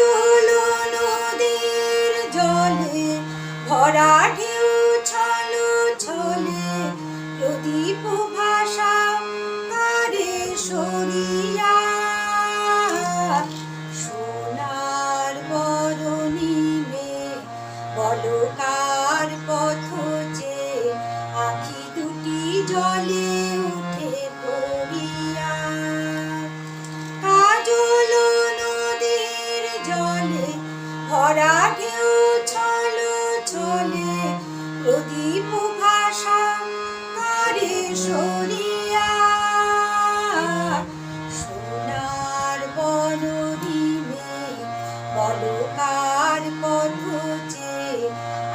কাজল নদীর জলে, ভরা ঢেউ ছলো ছলে, প্রদীপ ভাষা কারে সরিয়া। সোনার বরণী মে বলকার ছলে প্রদীপ ভাষা করে সরিয়া সোনার মে বলকার পথ যে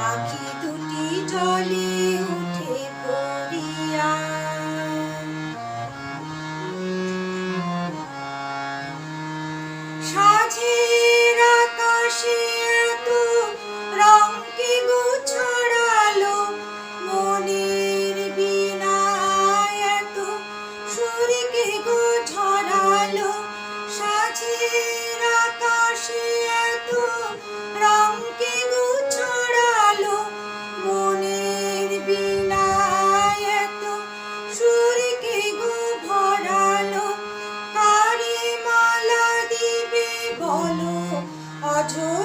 আখি দুটি জলে rádio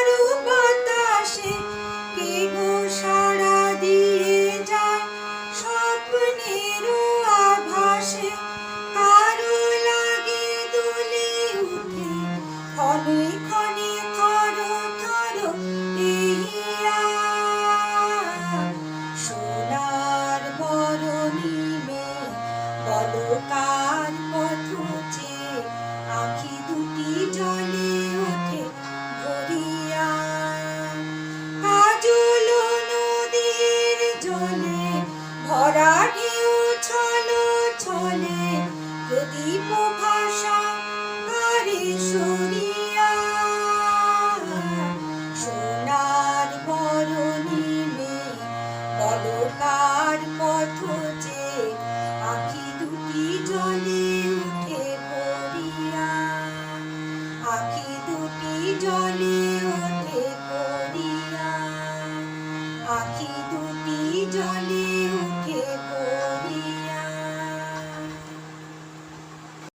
বলকার পথ যে আখি দুটি জলে ওঠে ভরিয়া কাজল নদীর জলে, ভরা ঢেউ ছলো ছলে, প্রদীপ ভাষা কারে সরিয়া জলে ওঠে পড়িয়া আখি দুটি জলে উঠে পড়িয়া